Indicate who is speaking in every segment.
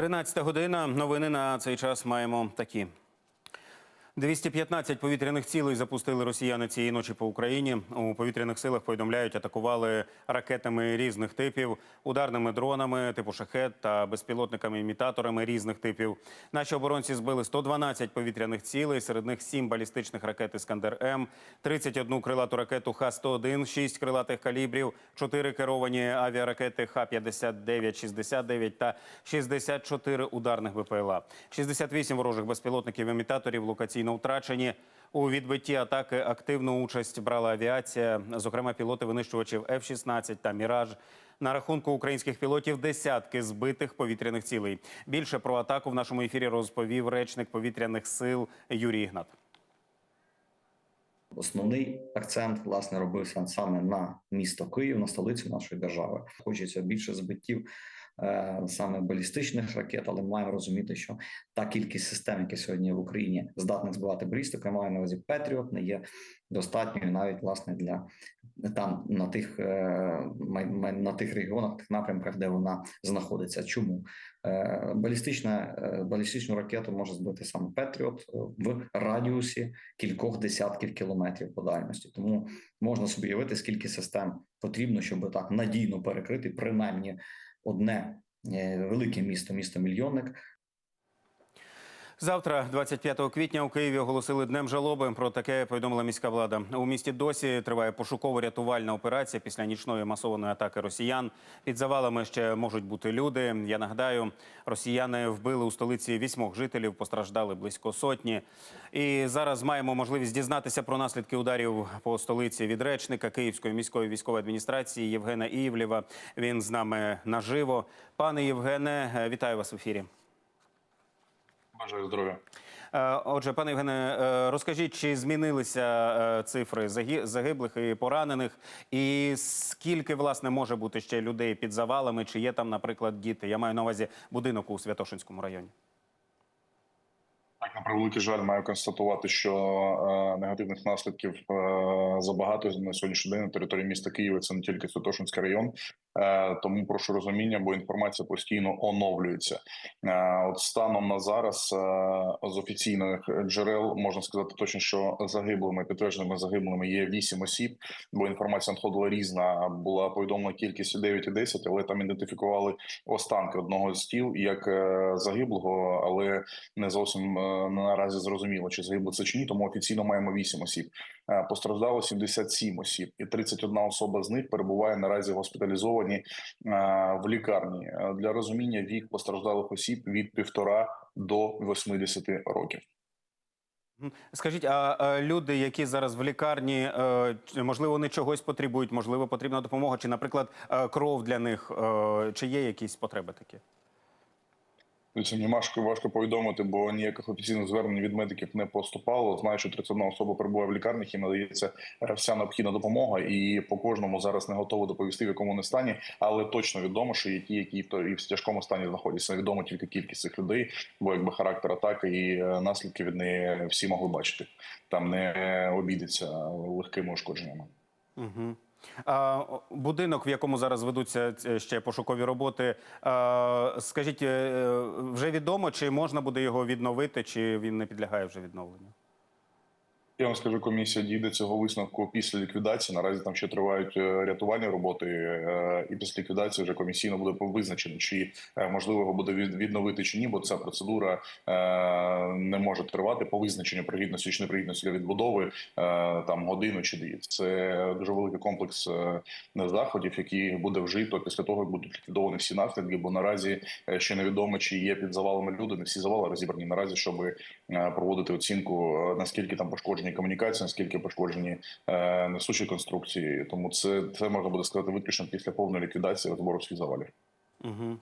Speaker 1: 13 година. Новини на цей час маємо такі. 215 повітряних цілей запустили росіяни цієї ночі по Україні. У повітряних силах повідомляють, атакували ракетами різних типів, ударними дронами типу шахет та безпілотниками-імітаторами різних типів. Наші оборонці збили 112 повітряних цілей, серед них 7 балістичних ракет «Іскандер М», 31 крилату ракету Х-101, 6 крилатих калібрів, 4 керовані авіаракети Х-59-69 та 64 ударних БПЛА. 68 ворожих безпілотників-імітаторів локаційно втрачені. У відбитті атаки активну участь брала авіація, зокрема пілоти винищувачів F-16 та Міраж. На рахунку українських пілотів десятки збитих повітряних цілей. Більше про атаку в нашому ефірі розповів речник повітряних сил Юрій Ігнат.
Speaker 2: Основний акцент власне робився саме на місто Київ, на столицю нашої держави. Хочеться більше збиттів саме балістичних ракет, але маємо розуміти, що та кількість систем, які сьогодні в Україні здатних збивати балістику, маю на увазі Петріот, не є достатньою навіть власне для там на тих е, на тих регіонах, тих напрямках, де вона знаходиться. Чому Е, балістична е, балістичну ракету може збити саме Петріот е, в радіусі кількох десятків кілометрів по дальності. Тому можна собі уявити, скільки систем потрібно, щоб так надійно перекрити принаймні одне е, велике місто, місто мільйонник,
Speaker 1: Завтра, 25 квітня, у Києві оголосили днем жалоби. Про таке повідомила міська влада. У місті досі триває пошуково-рятувальна операція після нічної масованої атаки росіян. Під завалами ще можуть бути люди. Я нагадаю, росіяни вбили у столиці вісьмох жителів, постраждали близько сотні. І зараз маємо можливість дізнатися про наслідки ударів по столиці від речника Київської міської військової адміністрації Євгена Івлєва. Він з нами наживо. Пане Євгене, вітаю вас в ефірі.
Speaker 3: Бажаю здоров'я.
Speaker 1: Е, Отже, пане Євгене, е, розкажіть, чи змінилися е, цифри загиблих і поранених, і скільки власне може бути ще людей під завалами? Чи є там, наприклад, діти? Я маю на увазі будинок у Святошинському районі.
Speaker 3: Так, на превеликий жаль, маю констатувати, що е, негативних наслідків е, забагато на сьогоднішній день на території міста Києва. Це не тільки Святошинський район. Е, тому прошу розуміння, бо інформація постійно оновлюється. Е, от станом на зараз е, з офіційних джерел можна сказати точно, що загиблими підтвердженими загиблими є 8 осіб, бо інформація надходила різна. Була повідомлена кількість 9 і 10, але там ідентифікували останки одного з тіл як загиблого, але не зовсім наразі зрозуміло, чи загибло це чи ні. Тому офіційно маємо 8 осіб. Е, Постраждало 77 осіб, і 31 особа з них перебуває наразі госпіталізовані е, в лікарні. Е, Для розуміння вік постраждалих осіб від півтора до 80 років.
Speaker 1: Скажіть, а люди, які зараз в лікарні, можливо, вони чогось потребують, можливо, потрібна допомога, чи, наприклад, кров для них, чи є якісь потреби такі?
Speaker 3: Це мені важко важко повідомити, бо ніяких офіційних звернень від медиків не поступало. Знаю, що 31 особа перебуває в лікарнях, їм надається вся необхідна допомога, і по кожному зараз не готово доповісти, в якому вони стані, але точно відомо, що є ті, які то- і в тяжкому стані знаходяться. Невідомо тільки кількість цих людей, бо якби характер атаки і е, наслідки від неї всі могли бачити. Там не обійдеться легкими ушкодженнями.
Speaker 1: Угу. Будинок, в якому зараз ведуться е, ще пошукові роботи, скажіть, е, вже відомо, чи можна буде його відновити, чи він не підлягає вже відновленню?
Speaker 3: Я вам скажу, комісія дійде цього висновку після ліквідації. Наразі там ще тривають е, рятувальні роботи, е, і після ліквідації вже комісійно буде визначено, чи е, можливо його буде відновити чи ні, бо ця процедура не може тривати по визначенню пригідності чи непригідності для відбудови там годину чи дві. Це дуже великий комплекс заходів, які буде вжито після того, як будуть ліквідовані всі наслідки. Бо наразі ще невідомо, чи є під завалами люди. Не всі завали розібрані наразі, щоб проводити оцінку наскільки там пошкоджені комунікації, наскільки пошкоджені е, несучі конструкції. Тому це, це можна буде сказати виключно після повної ліквідації розбору всіх завалів.
Speaker 1: Угу.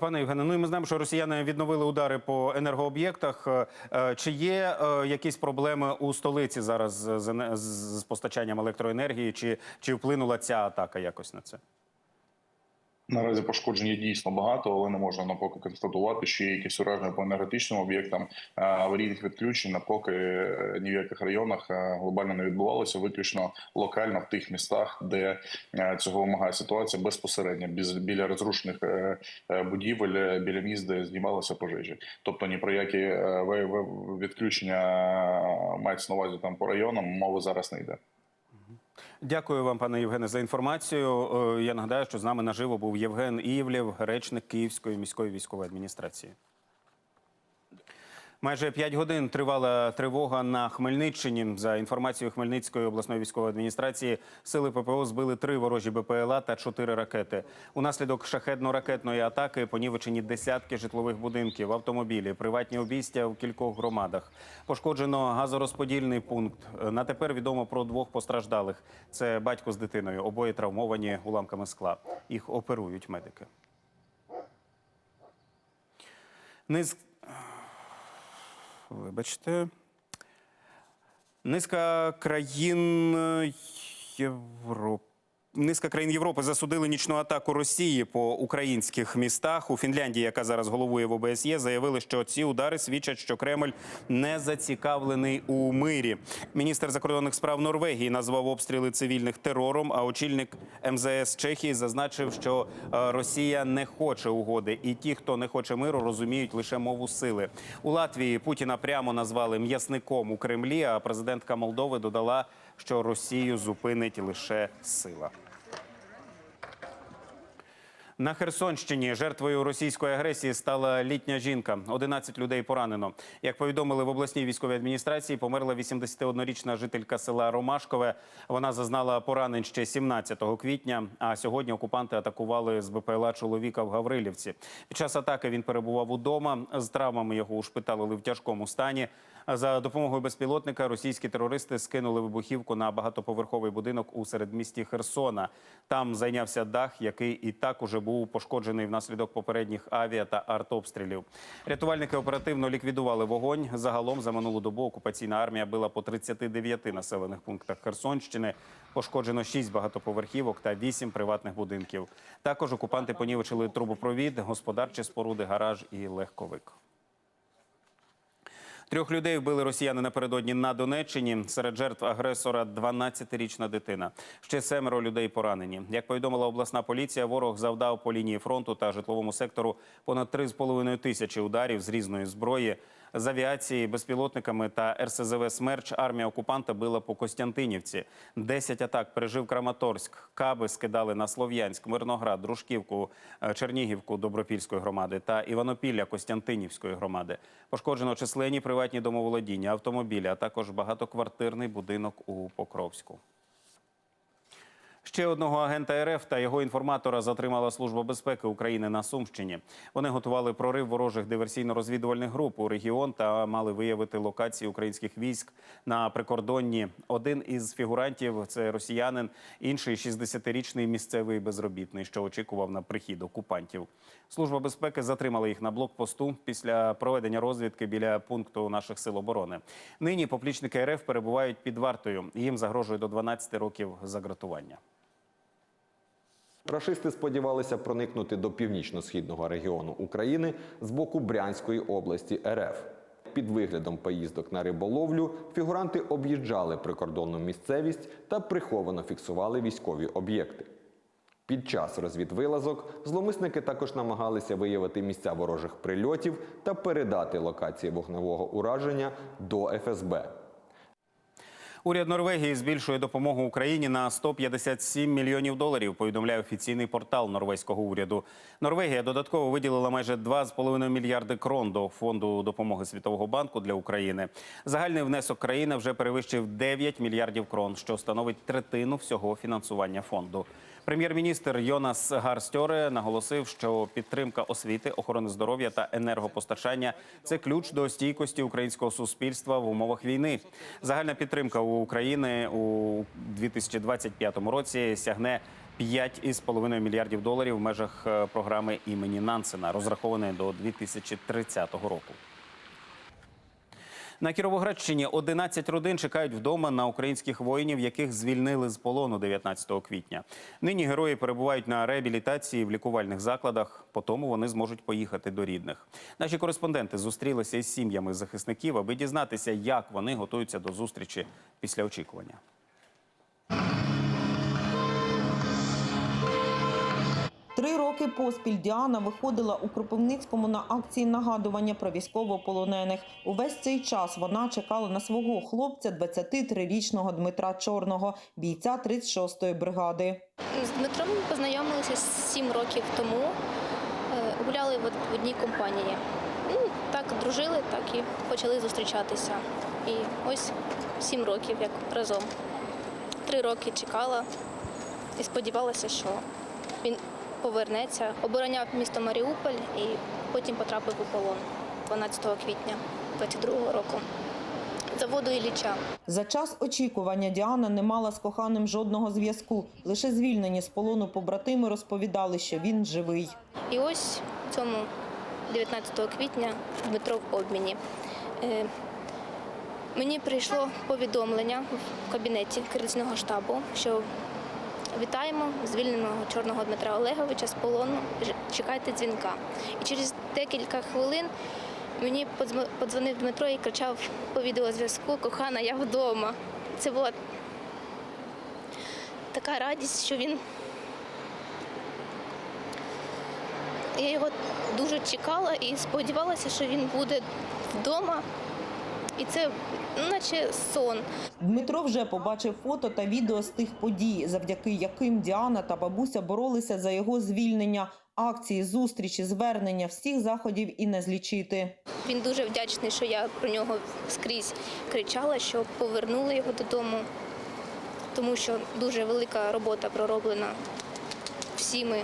Speaker 1: Пане Євгене, ну і ми знаємо, що росіяни відновили удари по енергооб'єктах. Е, Чи є е, якісь проблеми у столиці зараз з, з- з постачанням електроенергії, чи, чи вплинула ця атака якось на це?
Speaker 3: Наразі пошкоджень є дійсно багато, але не можна напоки констатувати, що є якісь ураження по енергетичним об'єктам. Е, Аварійних відключень напоки е, ні в яких районах е, глобально не відбувалося, виключно локально в тих містах, де е, цього вимагає ситуація безпосередньо біля розрушених е, е, будівель, е, біля міст, де знімалися пожежі. Тобто ні про які е, відключення е, мається на увазі там по районам, мови зараз не йде.
Speaker 1: Дякую вам, пане Євгене, за інформацію. Е, Я нагадаю, що з нами наживо був Євген Івлєв, речник Київської міської військової адміністрації. Майже 5 годин тривала тривога на Хмельниччині. За інформацією Хмельницької обласної військової адміністрації, сили ППО збили три ворожі БПЛА та чотири ракети. Унаслідок шахедно-ракетної атаки понівечені десятки житлових будинків, автомобілі, приватні обійстя в кількох громадах. Пошкоджено газорозподільний пункт. На тепер відомо про двох постраждалих. Це батько з дитиною. Обоє травмовані уламками скла. Їх оперують медики. Низ... Вибачте. Низка країн Європи. Низка країн Європи засудили нічну атаку Росії по українських містах. У Фінляндії, яка зараз головує в ОБСЄ, заявили, що ці удари свідчать, що Кремль не зацікавлений у мирі. Міністр закордонних справ Норвегії назвав обстріли цивільних терором. А очільник МЗС Чехії зазначив, що е, Росія не хоче угоди, і ті, хто не хоче миру, розуміють лише мову сили. У Латвії Путіна прямо назвали м'ясником у Кремлі. А президентка Молдови додала, що Росію зупинить лише сила. На Херсонщині жертвою російської агресії стала літня жінка. 11 людей поранено. Як повідомили в обласній військовій адміністрації, померла 81-річна жителька села Ромашкове. Вона зазнала поранень ще 17 квітня. А сьогодні окупанти атакували з БПЛА чоловіка в Гаврилівці. Під час атаки він перебував удома. З травмами його ушпиталили в тяжкому стані. За допомогою безпілотника російські терористи скинули вибухівку на багатоповерховий будинок у середмісті Херсона. Там зайнявся дах, який і так уже був пошкоджений внаслідок попередніх авіа та артобстрілів. Рятувальники оперативно ліквідували вогонь. Загалом за минулу добу окупаційна армія била по 39 населених пунктах Херсонщини. Пошкоджено 6 багатоповерхівок та 8 приватних будинків. Також окупанти понівечили трубопровід, господарчі споруди, гараж і легковик. Трьох людей вбили росіяни напередодні на Донеччині. Серед жертв агресора 12-річна дитина. Ще семеро людей поранені. Як повідомила обласна поліція, ворог завдав по лінії фронту та житловому сектору понад 3,5 тисячі ударів з різної зброї. З авіації, безпілотниками та РСЗВ «Смерч» армія окупанта била по Костянтинівці. Десять атак пережив Краматорськ. Каби скидали на Слов'янськ, Мирноград, Дружківку, е, Чернігівку Добропільської громади та Іванопілля Костянтинівської громади. Пошкоджено численні приватні домоволодіння, автомобілі, а також багатоквартирний будинок у Покровську. Ще одного агента РФ та його інформатора затримала Служба безпеки України на Сумщині. Вони готували прорив ворожих диверсійно-розвідувальних груп у регіон та мали виявити локації українських військ на прикордонні. Один із фігурантів це росіянин, інший 60-річний місцевий безробітний, що очікував на прихід окупантів. Служба безпеки затримала їх на блокпосту після проведення розвідки біля пункту наших сил оборони. Нині поплічники РФ перебувають під вартою. Їм загрожує до 12 років загратування.
Speaker 4: Рашисти сподівалися проникнути до північно-східного регіону України з боку Брянської області РФ. Під виглядом поїздок на риболовлю фігуранти об'їжджали прикордонну місцевість та приховано фіксували військові об'єкти. Під час розвідвилазок зломисники також намагалися виявити місця ворожих прильотів та передати локації вогневого ураження до ФСБ.
Speaker 1: Уряд Норвегії збільшує допомогу Україні на 157 мільйонів доларів. Повідомляє офіційний портал норвезького уряду. Норвегія додатково виділила майже 2,5 мільярди крон до фонду допомоги Світового банку для України. Загальний внесок країни вже перевищив 9 мільярдів крон, що становить третину всього фінансування фонду. Прем'єр-міністр Йонас Гарстьоре наголосив, що підтримка освіти, охорони здоров'я та енергопостачання це ключ до стійкості українського суспільства в умовах війни. Загальна підтримка у України у 2025 році сягне 5,5 мільярдів доларів в межах е, програми імені Нансена, розрахованої до 2030 року. На Кіровоградщині 11 родин чекають вдома на українських воїнів, яких звільнили з полону 19 квітня. Нині герої перебувають на реабілітації в лікувальних закладах. По тому вони зможуть поїхати до рідних. Наші кореспонденти зустрілися із сім'ями захисників, аби дізнатися, як вони готуються до зустрічі після очікування.
Speaker 5: Три роки поспіль Діана виходила у Кропивницькому на акції нагадування про військовополонених. Увесь цей час вона чекала на свого хлопця, 23-річного Дмитра Чорного, бійця 36-ї бригади.
Speaker 6: З Дмитром ми познайомилися сім років тому. Е, Гуляли в одній компанії. Ну, так дружили, так і почали зустрічатися. І ось сім років як разом. Три роки чекала і сподівалася, що він повернеться, обороняв місто Маріуполь і потім потрапив у полон 12 квітня 22-го року. Заводу Ілліча.
Speaker 5: За час очікування Діана не мала з коханим жодного зв'язку. Лише звільнені з полону побратими розповідали, що він живий.
Speaker 6: І ось цьому 19 квітня Дмитро в обміні. Е, Мені прийшло повідомлення в кабінеті кризного штабу, що вітаємо звільненого чорного Дмитра Олеговича з полону. Чекайте дзвінка. І через декілька хвилин мені подзвонив Дмитро і кричав по відеозв'язку Кохана, я вдома. Це була така радість, що він Я його дуже чекала і сподівалася, що він буде вдома. І це наче сон.
Speaker 5: Дмитро вже побачив фото та відео з тих подій, завдяки яким Діана та бабуся боролися за його звільнення. Акції, зустрічі, звернення всіх заходів і не злічити.
Speaker 6: Він дуже вдячний, що я про нього скрізь кричала, що повернули його додому, тому що дуже велика робота пророблена всіми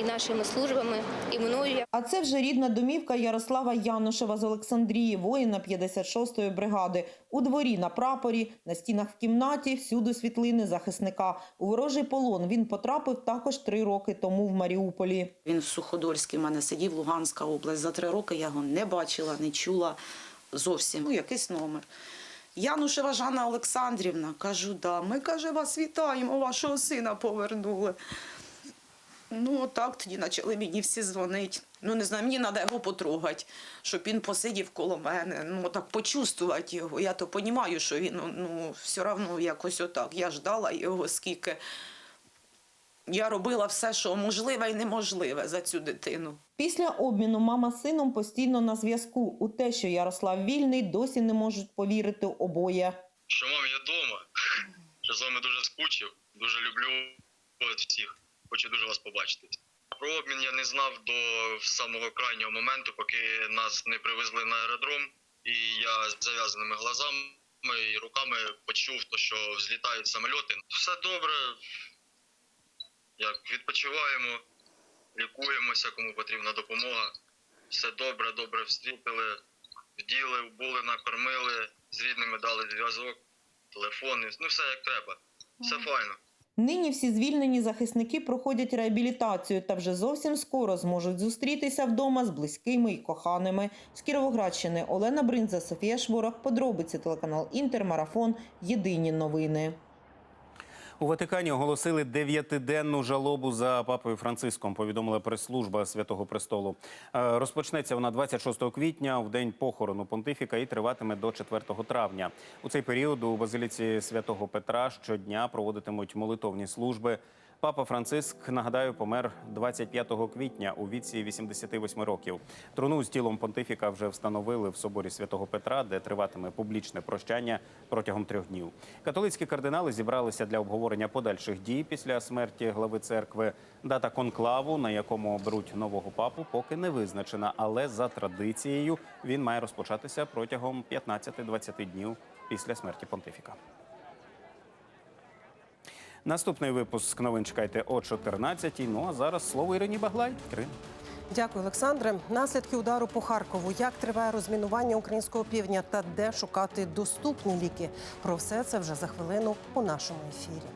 Speaker 6: і нашими службами, і мною.
Speaker 5: А це вже рідна домівка Ярослава Янушева з Олександрії, воїна 56-ї бригади. У дворі на прапорі, на стінах в кімнаті, всюди світлини захисника. У ворожий полон він потрапив також три роки тому в Маріуполі.
Speaker 7: Він в Суходольській в мене сидів, Луганська область. За три роки я його не бачила, не чула зовсім. Ну, якийсь номер. Янушева Жанна Олександрівна. Кажу, да, ми, каже, вас вітаємо, вашого сина повернули. Ну, так тоді почали мені всі дзвонити. Ну, не знаю, мені треба його потрогати, щоб він посидів коло мене. Ну, так почувствувати його. Я то розумію, що він ну, все одно якось отак. Я ждала його скільки. Я робила все, що можливе і неможливе за цю дитину.
Speaker 5: Після обміну мама з сином постійно на зв'язку. У те, що Ярослав вільний, досі не можуть повірити обоє.
Speaker 8: що мам, я вдома, що з вами дуже скучив, дуже люблю всіх, хочу дуже вас побачити. Про обмін я не знав до самого крайнього моменту, поки нас не привезли на аеродром, і я з зав'язаними глазами і руками почув, то, що взлітають самольоти. Все добре, як відпочиваємо, лікуємося, кому потрібна допомога. Все добре, добре встрітили, вділи, були, накормили, з рідними дали зв'язок телефони, ну все як треба. Все файно.
Speaker 5: Нині всі звільнені захисники проходять реабілітацію та вже зовсім скоро зможуть зустрітися вдома з близькими і коханими. З Кіровоградщини Олена Бринза, Софія Шворах. Подробиці телеканал Інтермарафон. Єдині новини.
Speaker 1: У Ватикані оголосили дев'ятиденну жалобу за папою Франциском. Повідомила прес-служба Святого Престолу. Е, Розпочнеться вона 26 квітня, в день похорону понтифіка, і триватиме до 4 травня. У цей період у базиліці святого Петра щодня проводитимуть молитовні служби. Папа Франциск, нагадаю, помер 25 квітня у віці 88 років. Труну з тілом понтифіка вже встановили в соборі святого Петра, де триватиме публічне прощання протягом трьох днів. Католицькі кардинали зібралися для обговорення подальших дій після смерті глави церкви. Дата конклаву, на якому оберуть нового папу, поки не визначена, але за традицією він має розпочатися протягом 15-20 днів після смерті понтифіка. Наступний випуск новин чекайте о 14 Ну а зараз слово Ірині Баглай. Крим.
Speaker 9: Дякую, Олександре. Наслідки удару по Харкову. Як триває розмінування українського півдня та де шукати доступні ліки? Про все це вже за хвилину у нашому ефірі.